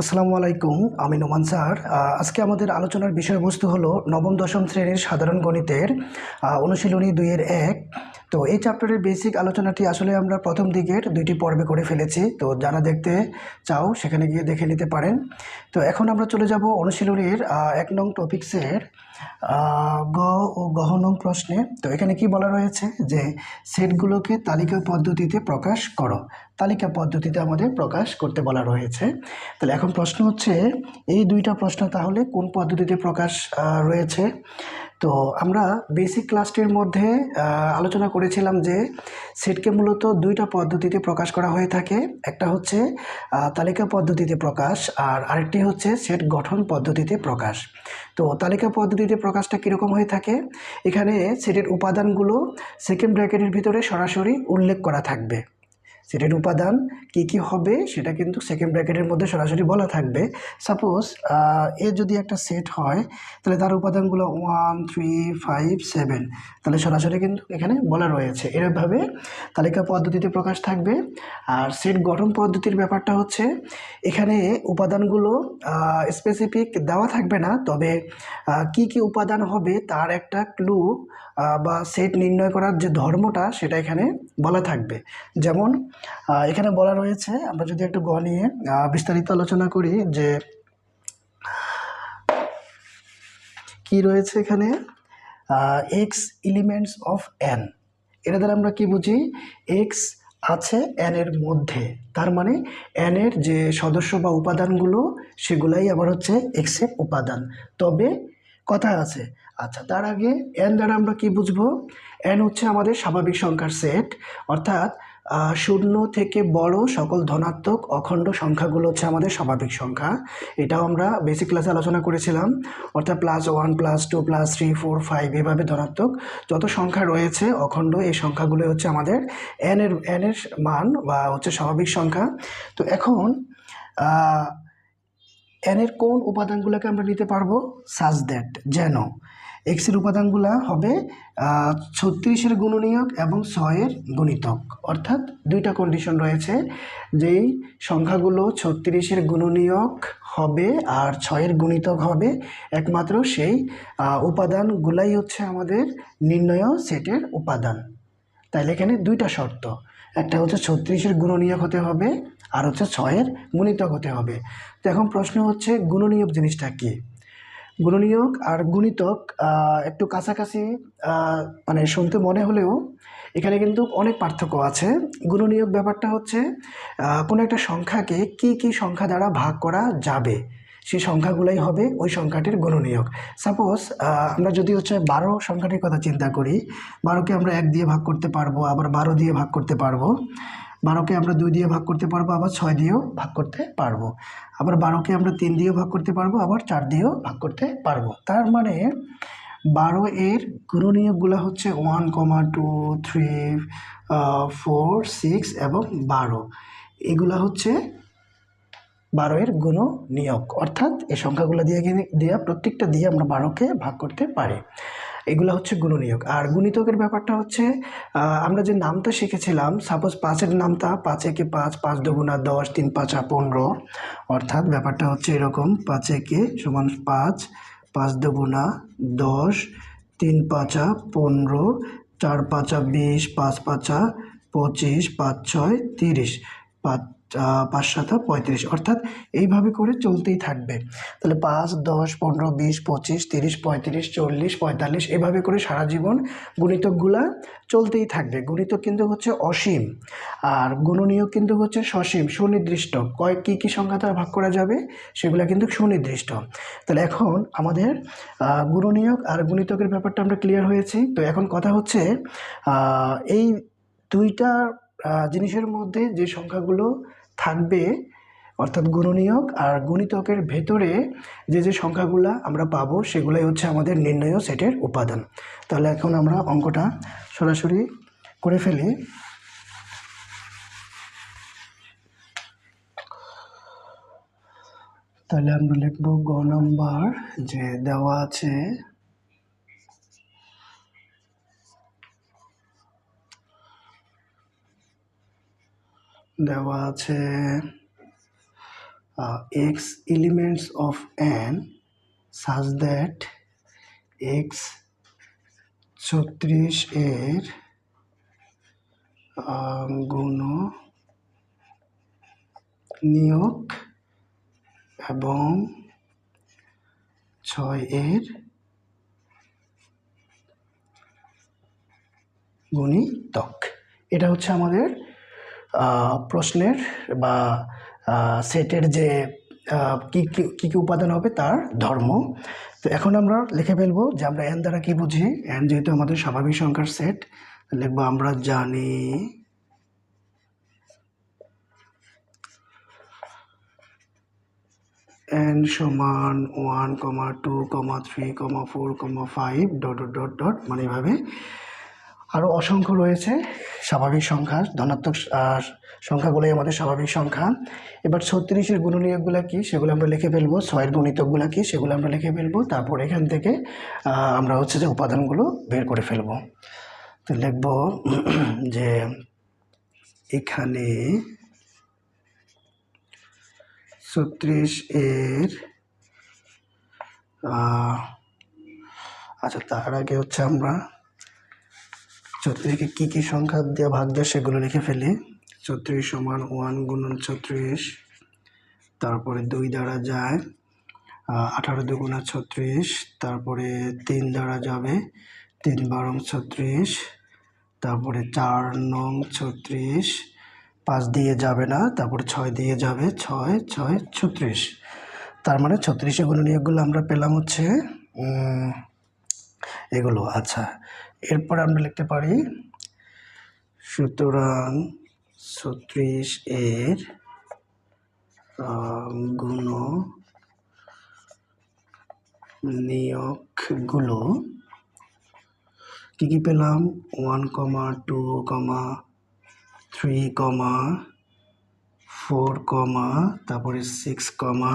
আসসালামু আলাইকুম, আমি নোমান স্যার। আজকে আমাদের আলোচনার বিষয়বস্তু হলো নবম দশম শ্রেণির সাধারণ গণিতের অনুশীলনী দুইয়ের এক। তো এই চ্যাপ্টারের বেসিক আলোচনাটি আসলে আমরা প্রথম দিকের দুইটি পর্বে করে ফেলেছি। তো যারা দেখতে চাও, সেখানে গিয়ে দেখে নিতে পারেন। তো এখন আমরা চলে যাব অনুশীলনীর এক নং টপিক্সের গ ও গহ নং প্রশ্নে। তো এখানে কি বলা রয়েছে? যে সেটগুলোকে তালিকা পদ্ধতিতে প্রকাশ করো। তালিকা পদ্ধতিতে আমাদের প্রকাশ করতে বলা রয়েছে। তাহলে এখন প্রশ্ন হচ্ছে, এই দুইটা প্রশ্ন তাহলে কোন পদ্ধতিতে প্রকাশ রয়েছে? তো আমরা বেসিক ক্লাসটির মধ্যে আলোচনা করেছিলাম যে সেটকে মূলত দুইটা পদ্ধতিতে প্রকাশ করা হয়ে থাকে। একটা হচ্ছে তালিকা পদ্ধতিতে প্রকাশ আর আরেকটি হচ্ছে সেট গঠন পদ্ধতিতে প্রকাশ। তো তালিকা পদ্ধতিতে প্রকাশটা কীরকম হয়ে থাকে? এখানে সেটের উপাদানগুলো সেকেন্ড ব্র্যাকেটের ভিতরে সরাসরি উল্লেখ করা থাকবে। সেটের উপাদান কি কি হবে সেটা কিন্তু সেকেন্ড ব্র্যাকেটের মধ্যে সরাসরি বলা থাকবে। সাপোজ এ যদি একটা সেট হয়, তাহলে তার উপাদানগুলো ওয়ান থ্রি ফাইভ সেভেন তাহলে সরাসরি কিন্তু এখানে বলা রয়েছে। এরভাবে তালিকা পদ্ধতিতে প্রকাশ থাকবে। আর সেট গঠন পদ্ধতির ব্যাপারটা হচ্ছে, এখানে উপাদানগুলো স্পেসিফিক দেওয়া থাকবে না, তবে কি কি উপাদান হবে তার একটা ক্লু বা সেট নির্ণয় করার যে ধর্মটা সেটা এখানে বলা থাকবে। যেমন এখানে বলা রয়েছে, আমরা যদি একটু গ নিয়ে বিস্তারিত আলোচনা করি যে কি রয়েছে এখানে? এক্স এলিমেন্টস অফ এন এটা দ্বারা আমরা কি বুঝি? এক্স আছে এন এর মধ্যে, তার মানে এন এর যে সদস্য বা উপাদানগুলো, সেগুলাই আবার হচ্ছে এক্সের উপাদান। তবে কথা আছে আচ্ছা তার আগে এন দ্বারা আমরা কি বুঝব? এন হচ্ছে আমাদের স্বাভাবিক সংখ্যার সেট অর্থাৎ শূন্য থেকে বড় সকল ধনাত্মক অখণ্ড সংখ্যাগুলো হচ্ছে আমাদের স্বাভাবিক সংখ্যা। এটাও আমরা বেসিক ক্লাসে আলোচনা করেছিলাম। অর্থাৎ plus one plus two plus three four five এভাবে ধনাত্মক যত সংখ্যা রয়েছে অখণ্ড এই সংখ্যাগুলো হচ্ছে আমাদের এন এর এন এর মান বা হচ্ছে স্বাভাবিক সংখ্যা। তো এখন এন এর কোন উপাদানগুলোকে আমরা নিতে পারব? সাজ দ্যাট যেন। এক্সের উপাদানগুলো হবে ছত্রিশের গুণনীয়ক এবং ছয়ের গুণিতক। অর্থাৎ দুইটা কন্ডিশন রয়েছে যেই সংখ্যাগুলো ছত্রিশের গুণনীয়ক হবে আর ছয়ের গুণিতক হবে। একমাত্র সেই উপাদানগুলাই হচ্ছে আমাদের নির্ণয় সেটের উপাদান। তাইলে এখানে দুইটা শর্ত। একটা হচ্ছে ছত্রিশের গুণনীয়ক হতে হবে, আর হচ্ছে ছয়ের গুণিতক হতে হবে। তো এখন প্রশ্ন হচ্ছে, গুণনীয়ক জিনিসটা কি? গুণনীয়ক আর গুণিতক একটু কাছাকাছি মানে শুনতে মনে হলেও এখানে কিন্তু অনেক পার্থক্য আছে। গুণনীয়ক ব্যাপারটা হচ্ছে কোনো একটা সংখ্যাকে কি কি সংখ্যা দ্বারা ভাগ করা যাবে? সেই সংখ্যাগুলাই হবে ওই সংখ্যাটির গুণনীয়ক। সাপোজ আমরা যদি হচ্ছে বারো সংখ্যাটির কথা চিন্তা করি, বারোকে আমরা এক দিয়ে ভাগ করতে পারব, আবার বারো দিয়ে ভাগ করতে পারব। বারোকে আমরা দুই দিয়ে ভাগ করতে পারব, আবার ছয় দিয়েও ভাগ করতে পারব। আবার বারোকে আমরা তিন দিয়েও ভাগ করতে পারব, আবার চার দিয়েও ভাগ করতে পারব। তার মানে বারো এর গুণনীয়কগুলো হচ্ছে one comma two three four six এবং বারো। এগুলা হচ্ছে বারো এর গুণ নিয়োগ অর্থাৎ এই সংখ্যাগুলো দিয়ে দেওয়া প্রত্যেকটা দিয়ে আমরা বারোকে ভাগ করতে পারি। এগুলো হচ্ছে গুণনীয়ক। আর গুণিতকের ব্যাপারটা হচ্ছে আমরা যে নামটা শিখেছিলাম সাপোজ পাঁচের নামটা, পাঁচ একে পাঁচ পাঁচ দুগুণা দশ, তিন পাঁচা পনেরো। অর্থাৎ ব্যাপারটা হচ্ছে এরকম, পাঁচ একে সমান পাঁচ পাঁচ দুগুণা দশ, তিন পাঁচা পনেরো, চার পাঁচা বিশ, পাঁচ পাঁচা পঁচিশ, পাঁচ ছয়, তিরিশ। পাঁচ পাঁচ সাতা পঁয়ত্রিশ। অর্থাৎ এইভাবে করে চলতেই থাকবে। তাহলে পাঁচ, দশ, পনেরো, বিশ, পঁচিশ, তিরিশ, পঁয়ত্রিশ, চল্লিশ, পঁয়তাল্লিশ এভাবে করে সারা জীবন গুণিতকগুলা চলতেই থাকবে। গুণিতক কিন্তু হচ্ছে অসীম আর গুণনীয়ক কিন্তু হচ্ছে সসীম, সুনির্দিষ্ট। কয়, কী কী সংখ্যা দ্বারা ভাগ করা যাবে সেগুলো কিন্তু সুনির্দিষ্ট। তাহলে এখন আমাদের গুণনীয়ক আর গুণিতকের ব্যাপারটা আমরা ক্লিয়ার হয়েছি। তো এখন কথা হচ্ছে এই দুইটা জিনিসের মধ্যে যে সংখ্যাগুলো থাকবে, অর্থাৎ গুণনীয়ক আর গুণিতকের ভেতরে যে যে সংখ্যাগুলো আমরা পাবো, সেগুলোই হচ্ছে আমাদের নির্ণয় সেটের উপাদান। তাহলে এখন আমরা অঙ্কটা সরাসরি করে ফেলি। তাহলে আমরা লিখব গ নম্বর, যে দেওয়া আছে দেওয়া আছে x elements of an such that x ছত্রিশ এর গুণ নিয়োগ এবং ছয় এর গুণিতক। এটা হচ্ছে আমাদের প্রশ্নের বা সেটের যে কি কি কি উপাদান হবে তার ধর্ম। তো এখন আমরা লিখে ফেলব যে আমরা এন দ্বারা কি বুঝি? এন যেহেতু আমাদের স্বাভাবিক সংখ্যার সেট, লিখব আমরা জানি এন সমান one comma two comma three comma four comma five dot dot dot মানে এভাবে। আরও অসংখ্য রয়েছে। স্বাভাবিক সংখ্যা, ধনাত্মক সংখ্যাগুলোই আমাদের স্বাভাবিক সংখ্যা। এবার ছত্রিশের গুণনীয়কগুলো কি? সেগুলো আমরা লিখে ফেলব। ছয়ের গুণিতকগুলো কি? সেগুলো আমরা লিখে ফেলব। তারপর এখান থেকে আমরা হচ্ছে যে উপাদানগুলো বের করে ফেলব। তো লিখব যে এখানে ছত্রিশ এর আচ্ছা তার আগে হচ্ছে আমরা ছত্রিশকে কী কী সংখ্যা দিয়ে ভাগ দেয় সেগুলো লিখে ফেলি। ছত্রিশ সমান ওয়ান গুণন ছত্রিশ তারপরে দুই দ্বারা যায় আঠারো দুগুণা ছত্রিশ তারপরে তিন দ্বারা যাবে, তিন বারং ছত্রিশ তারপরে চার নং ছত্রিশ পাঁচ দিয়ে যাবে না, তারপরে ছয় দিয়ে যাবে, ছয় ছয় ছত্রিশ তার মানে ছত্রিশে গুণনীয়কগুলো আমরা পেলাম হচ্ছে এগুলো আচ্ছা। এরপর আমরা লিখতে পারি, সুতরাং ছত্রিশ এর গুণ নিয়োগগুলো কী কী পেলাম? One comma two comma three comma four comma তারপরে সিক্স কমা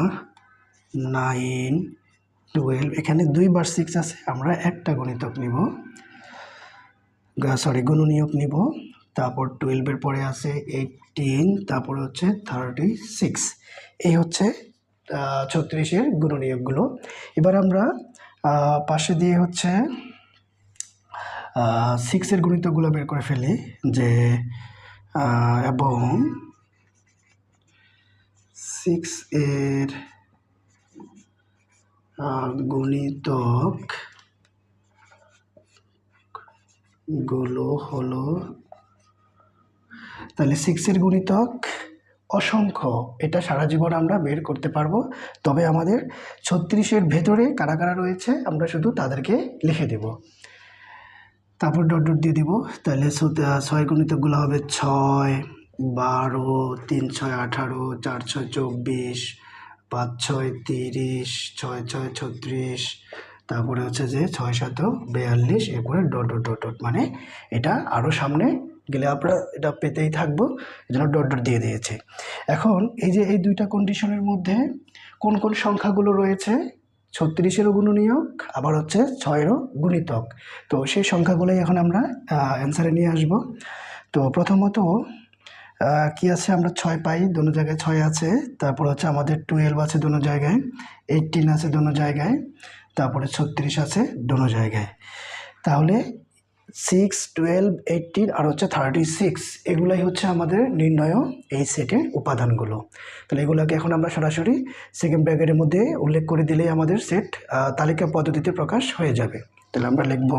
নাইন টুয়েলভ এখানে দুইবার সিক্স আছে, আমরা একটা গণিতক নিব। সরি গুণনীয়ক নিব। তারপর টুয়েলভের পরে আছে এইটিন তারপরে হচ্ছে থার্টি সিক্স এই হচ্ছে ছত্রিশের গুণনীয়কগুলো এবার আমরা পাশে দিয়ে হচ্ছে সিক্সের গুণিতকগুলো বের করে ফেলি, যে এবং সিক্স এর গুণিতক গুলো, হলো। তাহলে সিক্সের গুণিতক অসংখ্য। এটা সারা জীবন আমরা বের করতে পারব। তবে আমাদের ছত্রিশের ভেতরে কারা কারা রয়েছে, আমরা শুধু তাদেরকে লিখে দেব। তারপর ডট ডট দিয়ে দিব। তাহলে ছয় গুণিতকগুলো হবে ছয়, বারো, তিন, ছয়, আঠারো, চার, ছয়, চব্বিশ, পাঁচ, ছয়, তিরিশ, ছয় ছয়, ছত্রিশ তারপরে হচ্ছে যে ছয় শত বেয়াল্লিশ, এরপরে ডট ডট ডট ডট মানে এটা আরও সামনে গেলে আমরা এটা পেতেই থাকব এই জন্য ডট ডট দিয়ে দিয়েছে। এখন এই যে এই দুইটা কন্ডিশনের মধ্যে কোন কোন সংখ্যাগুলো রয়েছে? ছত্রিশেরও গুণনীয়ক, আবার হচ্ছে ছয়েরও গুণিতক। তো সেই সংখ্যাগুলোই এখন আমরা অ্যান্সারে নিয়ে আসব। তো প্রথমত কি আছে? আমরা ছয় পাই, দোনো জায়গায় ছয় আছে, তারপর হচ্ছে আমাদের টুয়েলভ আছে দোনো জায়গায় এইটিন আছে দোনো জায়গায়। তারপরে ছত্রিশ আছে দোনো জায়গায়। তাহলে সিক্স টুয়েলভ এইটিন আর হচ্ছে থার্টি সিক্স এগুলাই হচ্ছে আমাদের নির্ণয় এই সেটের উপাদানগুলো। তাহলে এগুলোকে এখন আমরা সরাসরি সেকেন্ড ব্র্যাকেটের মধ্যে উল্লেখ করে দিলেই আমাদের সেট তালিকা পদ্ধতিতে প্রকাশ হয়ে যাবে। তাহলে আমরা লিখব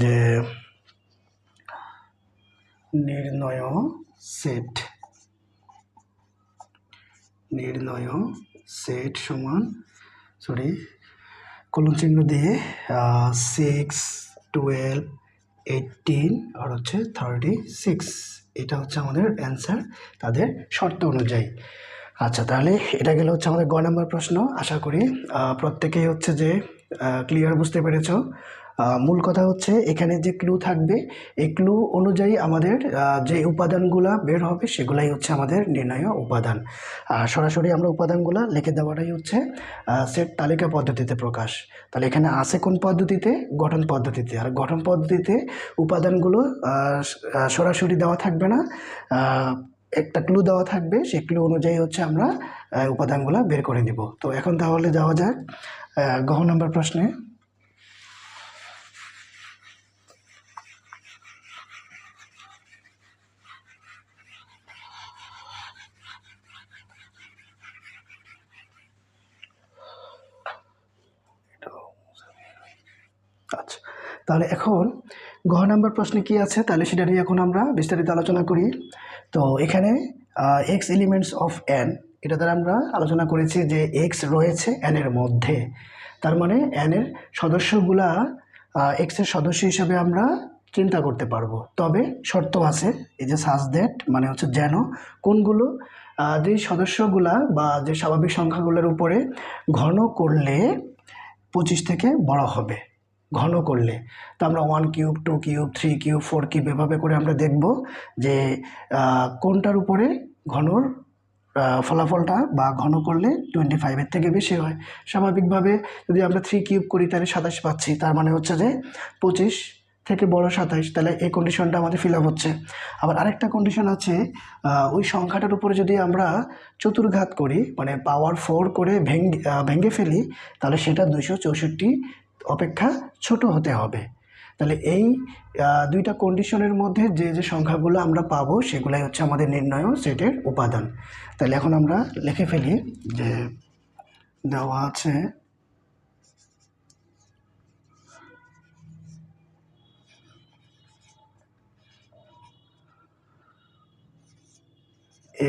যে নির্ণয় সেট নির্ণয় সেট সমান সরি কলম চিহ্ন দিয়ে সিক্স টুয়েলভ এইটিন আর হচ্ছে থার্টি সিক্স এটা হচ্ছে আমাদের অ্যান্সার তাদের শর্ত অনুযায়ী। আচ্ছা তাহলে এটা গেলে হচ্ছে আমাদের গ নাম্বার প্রশ্ন। আশা করি প্রত্যেকেই হচ্ছে যে ক্লিয়ার বুঝতে পেরেছ? মূল কথা হচ্ছে এখানে যে ক্লু থাকবে, এই ক্লু অনুযায়ী আমাদের যে উপাদানগুলা বের হবে সেগুলাই হচ্ছে আমাদের নির্ণয় উপাদান। আর সরাসরি আমরা উপাদানগুলা লিখে দেওয়াটাই হচ্ছে সেট তালিকা পদ্ধতিতে প্রকাশ। তাহলে এখানে আছে কোন পদ্ধতিতে? গঠন পদ্ধতিতে। আর গঠন পদ্ধতিতে উপাদানগুলো সরাসরি দেওয়া থাকবে না। একটা ক্লু দেওয়া থাকবে, সেই ক্লু অনুযায়ী হচ্ছে আমরা উপাদানগুলো বের করে নিব। তো এখন তাহলে যাওয়া যাক। গহ নম্বর প্রশ্নে। আচ্ছা তাহলে এখন গহ নাম্বার প্রশ্নে কি আছে, তাহলে সেটা নিয়ে এখন আমরা বিস্তারিত আলোচনা করি। তো এখানে এক্স এলিমেন্টস অফ এন এটা দ্বারা আমরা আলোচনা করেছি যে এক্স রয়েছে এর মধ্যে। তার মানে এর সদস্যগুলা এক্সের সদস্য হিসাবে আমরা চিন্তা করতে পারব। তবে শর্ত আছে, এই যে সাজ দ্যাট মানে হচ্ছে যেন কোনগুলো যে সদস্যগুলা বা যে স্বাভাবিক সংখ্যাগুলোর উপরে ঘন করলে পঁচিশ থেকে বড় হবে। ঘন করলে। তো আমরা one cube two cube three cube four cube এভাবে করে আমরা দেখব যে কোনটার উপরে ঘনর ফলাফলটা বা ঘন করলে টোয়েন্টি ফাইভের থেকে বেশি হয়। স্বাভাবিকভাবে যদি আমরা থ্রি কিউব করি, তাহলে সাতাশ পাচ্ছি। তার মানে হচ্ছে যে পঁচিশ থেকে বড় সাতাইশ তাহলে এই কন্ডিশনটা আমাদের ফিল আপ হচ্ছে। আবার আরেকটা কন্ডিশন আছে ওই সংখ্যাটার উপরে যদি আমরা চতুর্ঘাত করি মানে পাওয়ার ফোর করে ভেঙ্গে ভেঙে ফেলি, তাহলে সেটা দুশো চৌষট্টি অপেক্ষা ছোট হতে হবে। তাহলে এই দুইটা কন্ডিশনের মধ্যে যে যে সংখ্যাগুলো আমরা পাবো, সেগুলাই হচ্ছে আমাদের নির্ণয় সেটের উপাদান। তাহলে এখন আমরা লিখে ফেলি যে, দেওয়া আছে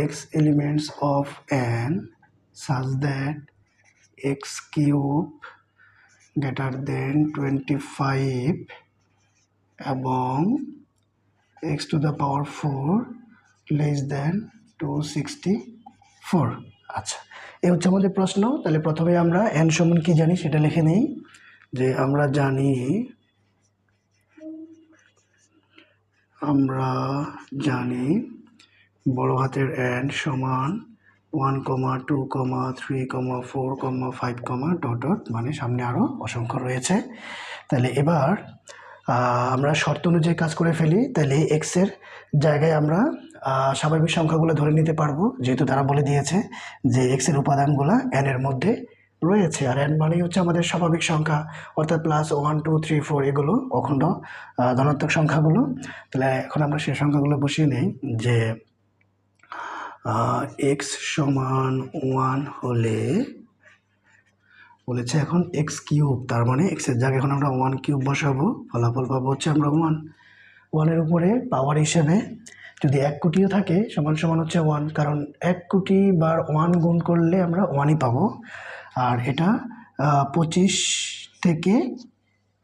x elements of n such that x cube greater than 25 এবং x to the power 4 less than 264 আচ্ছা এই হচ্ছে আমাদের প্রশ্ন। তাহলে প্রথমে আমরা n সমান কি জানি সেটা লিখে নিই। যে আমরা জানি আমরা জানি বড় হাতের এন সমান one comma two comma three comma four comma five comma dot dot মানে সামনে আরও অসংখ্য রয়েছে। তাহলে এবার আমরা শর্ত অনুযায়ী কাজ করে ফেলি, তাহলে এক্সের জায়গায় আমরা স্বাভাবিক সংখ্যাগুলো ধরে নিতে পারব। যেহেতু তারা বলে দিয়েছে যে এক্সের উপাদানগুলো এর মধ্যে রয়েছে। আর এন মানেই হচ্ছে আমাদের স্বাভাবিক সংখ্যা, অর্থাৎ plus one two three four এগুলো অখণ্ড ধনাত্মক সংখ্যাগুলো। তাহলে এখন আমরা সেই সংখ্যাগুলো বসিয়ে নিই যে এক্স সমান ওয়ান হলে বলেছে এখন এক্স কিউব, তার মানে এক্সের জায়গায় এখন আমরা ওয়ান কিউব বসাবো, ফলাফল পাবো হচ্ছে আমরা ওয়ান ওয়ানের উপরে পাওয়ার হিসেবে যদি এক কোটিও থাকে, সমান সমান হচ্ছে ওয়ান কারণ এক কোটি বার ওয়ান গুণ করলে আমরা ওয়ানই পাবো। আর এটা পঁচিশ থেকে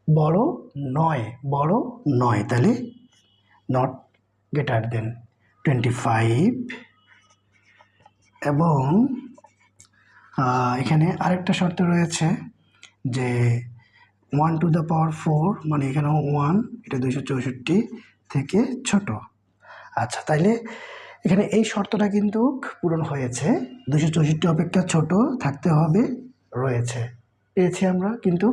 বড় নয় বড় নয়, তাহলে not greater than twenty five এবং এখানে আরেকটা শর্ত রয়েছে যে one to the power four মানে এখানে ওয়ান এটা দুইশো চৌষট্টি থেকে ছোট। আচ্ছা তাইলে এখানে এই শর্তটা কিন্তু পূরণ হয়েছে। দুশো চৌষট্টি অপেক্ষা ছোট থাকতে হবে, রয়েছে। পেয়েছি আমরা, কিন্তু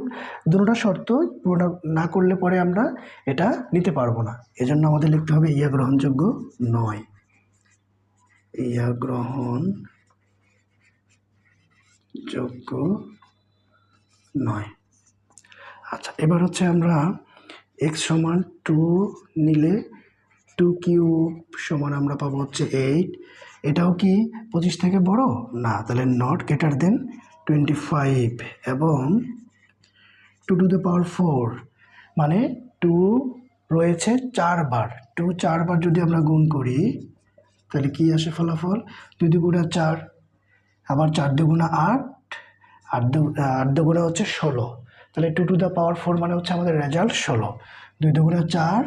দুটোটা শর্ত পূরণ না করলে পরে আমরা এটা নিতে পারব না। এজন্য আমাদের লিখতে হবে ইয়া গ্রহণযোগ্য নয়। ইয়া গ্রহণ যোগ্য নয়। আচ্ছা এবার হচ্ছে আমরা এক্স সমান টু নিলে টু কিউব সমান আমরা পাবো হচ্ছে এইট এটাও কি পঁচিশ থেকে বড়? না, তাহলে not greater than twenty five এবং two to the power four মানে টু রয়েছে চারবার। টু চারবার যদি আমরা গুণ করি, তাহলে কি আসে ফলাফল? দুই দুগুণা চার। আবার চার দুগুণা আট আট দু, আট দুগুণা হচ্ছে ষোলো। তাহলে two to the power four মানে হচ্ছে আমাদের রেজাল্ট ষোলো। দুই দুগুণা চার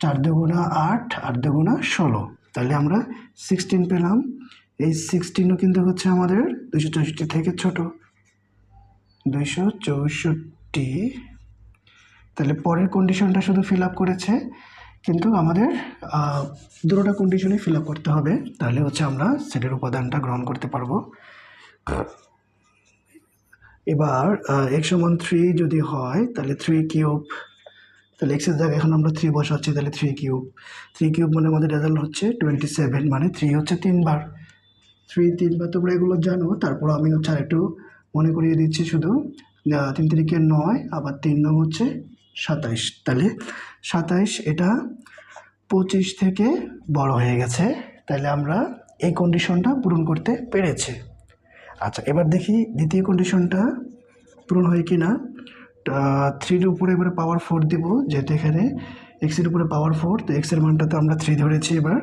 চার দুগুণা আট আট দুগুণা ষোলো। তাহলে আমরা সিক্সটিন পেলাম। এই সিক্সটিনও কিন্তু হচ্ছে আমাদের দুইশো চৌষট্টি থেকে ছোট। দুইশো চৌষট্টি। তাহলে পরের কন্ডিশনটা শুধু ফিল আপ করেছে। কিন্তু আমাদের দুটোটা কন্ডিশনে ফিল আপ করতে হবে। তাহলে হচ্ছে আমরা সেটের উপাদানটা গ্রহণ করতে পারব। এবার এক্স সমান থ্রি যদি হয়, তাহলে থ্রি কিউব তাহলে এক্সের জায়গায় এখন আমরা থ্রি বসাচ্ছি, তাহলে থ্রি কিউব থ্রি কিউব মানে আমাদের রেজাল্ট হচ্ছে টোয়েন্টি সেভেন মানে থ্রি হচ্ছে তিনবার। থ্রি তিনবার তোমরা এগুলো জানো, তারপর আমি হচ্ছে আর একটু মনে করিয়ে দিচ্ছি শুধু। তিন তিরিকে নয়, আবার তিন নং হচ্ছে সাতাইশ। তাহলে সাতাইশ এটা পঁচিশ থেকে বড় হয়ে গেছে। তাহলে আমরা এই কন্ডিশনটা পূরণ করতে পেরেছি। আচ্ছা এবার দেখি দ্বিতীয় কন্ডিশনটা পূরণ হয় কি না থ্রির উপরে এবারে পাওয়ার ফোর দেবো, যেহেতু এখানে এক্সের উপরে পাওয়ার ফোর তো এক্সের মানটা তো আমরা থ্রি ধরেছি এবার।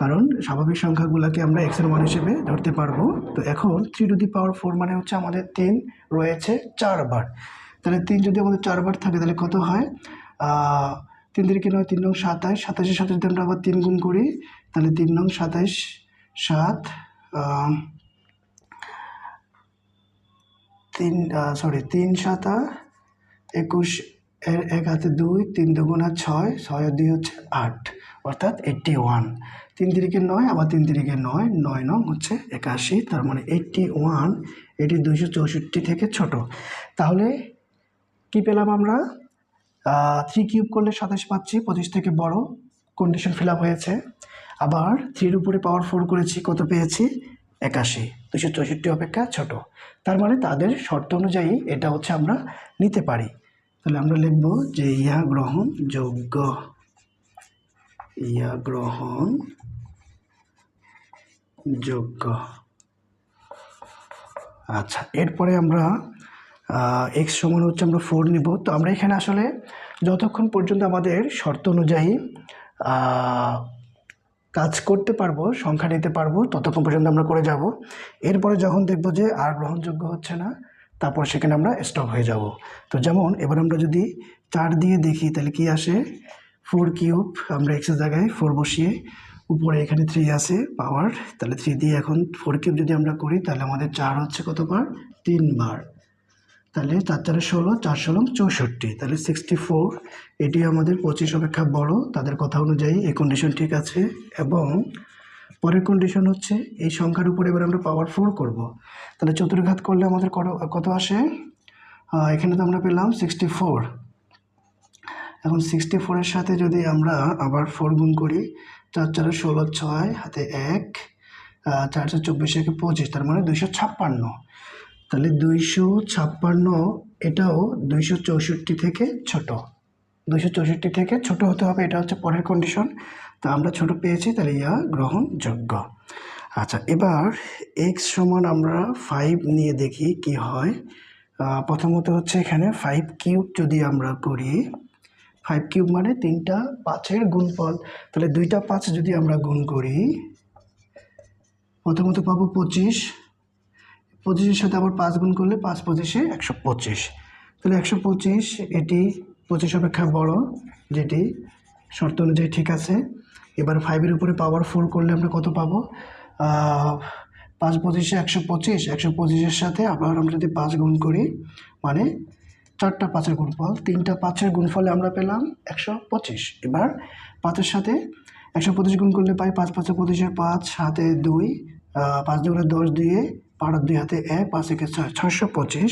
কারণ স্বাভাবিক সংখ্যাগুলোকে আমরা এক্সের মান হিসেবে ধরতে পারব। তো এখন three to the power four মানে হচ্ছে আমাদের তিন রয়েছে চারবার। তাহলে তিন যদি আমাদের চারবার থাকে, তাহলে কত হয়? তিন তিরিকে নয় তিন নং সাতাইশ সাতাশের সাথে যদি আমরা আবার তিন গুণ করি, তাহলে তিন নং সাতাইশ সাত তিন সরি তিন সাতা একুশ এর এক হাতে দুই, তিন দুগুণা ছয় ছয় দুই হচ্ছে আট, অর্থাৎ এইট্টি ওয়ান তিন তিরিকে নয়, আবার তিন তিরিকে নয় নয় নং হচ্ছে একাশি, তার মানে এইট্টি ওয়ান এটি দুইশো চৌষট্টি থেকে ছোট। তাহলে কি পেলাম আমরা? থ্রি কিউব করলে সাতাশ পাচ্ছি, পঁচিশ থেকে বড় কন্ডিশন ফিল হয়েছে। আবার থ্রির উপরে পাওয়ার ফোর করেছি, কত পেয়েছি? একাশি, দুশো চৌষট্টি অপেক্ষা ছোট। তার মানে তাদের শর্ত অনুযায়ী এটা হচ্ছে আমরা নিতে পারি। তাহলে আমরা লিখব যে ইহা গ্রহণ যোগ্য। ইহা গ্রহণ যোগ্য। আচ্ছা এরপরে আমরা এক্স সমান হচ্ছে আমরা ফোর নিব। তো আমরা এখানে আসলে যতক্ষণ পর্যন্ত আমাদের শর্ত অনুযায়ী কাজ করতে পারব, সংখ্যা নিতে পারব, ততক্ষণ পর্যন্ত আমরা করে যাব। এরপরে যখন দেখব যে আর গ্রহণযোগ্য হচ্ছে না, তারপর সেখানে আমরা স্টপ হয়ে যাব। তো যেমন, এবার আমরা যদি চার দিয়ে দেখি, তাহলে কি আসে? ফোর কিউব আমরা এক্সের জায়গায় ফোর বসিয়ে উপরে এখানে থ্রি আছে পাওয়ার তাহলে থ্রি দিয়ে এখন ফোর কিউব যদি আমরা করি, তাহলে আমাদের চার হচ্ছে কতবার তিনবার তাহলে চার চারে ষোলো, চার ষোলো, চৌষট্টি। তাহলে সিক্সটি ফোর এটি আমাদের পঁচিশ অপেক্ষা বড়, তাদের কথা অনুযায়ী এই কন্ডিশন ঠিক আছে। এবং পরের কন্ডিশন হচ্ছে এই সংখ্যার উপরে এবার আমরা পাওয়ার ফোর করব। তাহলে চতুর্ঘাত করলে আমাদের কত আসে? এখানে তো আমরা পেলাম সিক্সটি ফোর এখন সিক্সটি ফোরের সাথে যদি আমরা আবার ফোর গুণ করি, চার চারে ষোলো, ছয়, হাতে এক চারশো চব্বিশ, একে পঁচিশ, তার মানে দুইশো ছাপ্পান্ন। তাহলে দুইশো ছাপ্পান্ন এটাও দুইশো চৌষট্টি থেকে ছোট। দুইশো চৌষট্টি থেকে ছোট হতে হবে, এটা হচ্ছে পরের কন্ডিশন তো আমরা ছোট পেয়েছি, তাহলে ইয়া গ্রহণযোগ্য। আচ্ছা এবার এক্স সমান আমরা ফাইভ নিয়ে দেখি কি হয়। প্রথমত হচ্ছে এখানে ফাইভ কিউব যদি আমরা করি ফাইভ কিউব মানে তিনটা পাঁচের গুণফল। তাহলে দুইটা পাঁচ যদি আমরা গুণ করি, প্রথমত পাবো পঁচিশ পঁচিশের সাথে আবার পাঁচ গুণ করলে পাঁচ পঁচিশে একশো পঁচিশ। তাহলে একশো পঁচিশ, এটি পঁচিশ অপেক্ষা বড়, যেটি শর্ত অনুযায়ী ঠিক আছে। এবার ফাইভের উপরে পাওয়ার ফোর করলে আমরা কত পাবো? পাঁচ পঁচিশে একশো পঁচিশ, একশো পঁচিশের সাথে আবার আমরা যদি পাঁচ গুণ করি মানে চারটা পাঁচের গুণফল, তিনটা পাঁচের গুণফলে আমরা পেলাম একশো পঁচিশ। এবার পাঁচের সাথে একশো পঁচিশ গুণ করলে পাই পাঁচ, পাঁচে পঁচিশের পাঁচ হাতে দুই পাঁচ দুগুণে দশ দিয়ে পাড়া দুই হাতে এক, পাঁচ একে ছয়, ছয়শো পঁচিশ।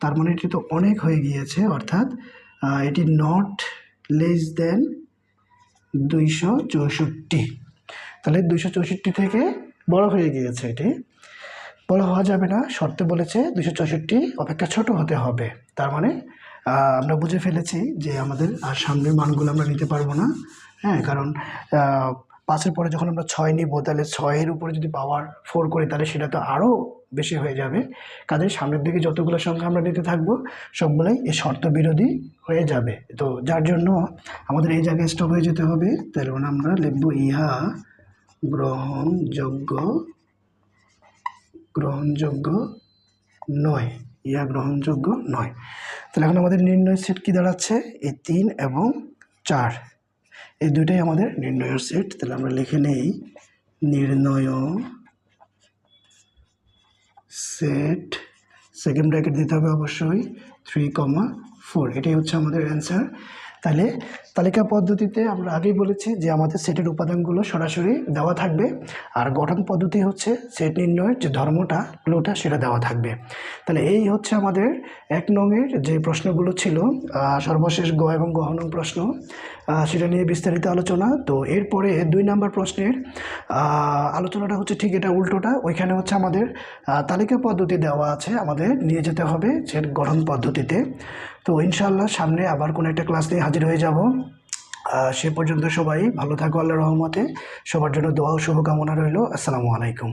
তার মানে এটি তো অনেক হয়ে গিয়েছে, অর্থাৎ এটি নট লেস দেন দুইশো চৌষট্টি। তাহলে দুইশো চৌষট্টি থেকে বড় হয়ে গিয়েছে এটি। বড় হওয়া যাবে না, শর্তে বলেছে দুশো চৌষট্টি অপেক্ষা ছোট হতে হবে। তার মানে আমরা বুঝে ফেলেছি যে আমাদের আর সামনের মানগুলো আমরা নিতে পারব না হ্যাঁ কারণ পাঁচের পরে যখন আমরা ছয় নিব, তাহলে ছয়ের উপরে যদি পাওয়ার ফোর করি, তাহলে সেটা তো আরও বেশি হয়ে যাবে। কাজেই সামনের দিকে যতগুলো সংখ্যা আমরা নিতে থাকব, সবগুলোই এই শর্ত বিরোধী হয়ে যাবে। তো যার জন্য আমাদের এই জায়গায় স্টপ হয়ে যেতে হবে। তাহলে আমরা লিখব ইহা গ্রহণযোগ্য গ্রহণযোগ্য নয়। ইহা গ্রহণযোগ্য নয়। তাহলে এখন আমাদের নির্ণয় সেট কি দাঁড়াচ্ছে? এই তিন এবং চার। এই দুইটাই আমাদের নির্ণয়ের সেট। তাহলে আমরা লিখে নেই নির্ণয় সেট। সেকেন্ড ব্র্যাকেট দিতে হবে অবশ্যই থ্রি কমা ফোর এটাই হচ্ছে আমাদের অ্যান্সার তাহলে তালিকা পদ্ধতিতে আমরা আগেই বলেছি যে আমাদের সেটের উপাদানগুলো সরাসরি দেওয়া থাকবে। আর গঠন পদ্ধতি হচ্ছে সেট নির্ণয়ের যে ধর্মটা, ক্লুটা, সেটা দেওয়া থাকবে। তাহলে এই হচ্ছে আমাদের এক নংয়ের যে প্রশ্নগুলো ছিল সর্বশেষ গ এবং গহ নং প্রশ্ন। সেটা নিয়ে বিস্তারিত আলোচনা। তো এরপরে দুই নাম্বার প্রশ্নের আলোচনাটা হচ্ছে ঠিক এটা উল্টোটা। ওইখানে হচ্ছে আমাদের তালিকা পদ্ধতি দেওয়া আছে, আমাদের নিয়ে যেতে হবে সেট গঠন পদ্ধতিতে। তো ইনশাল্লাহ সামনে আবার কোনো একটা ক্লাস নিয়ে হাজির হয়ে যাব। সে পর্যন্ত সবাই ভালো থাকো আল্লাহ রহমতে। সবার জন্য দোয়া ও শুভকামনা রইল। আসসালামু আলাইকুম।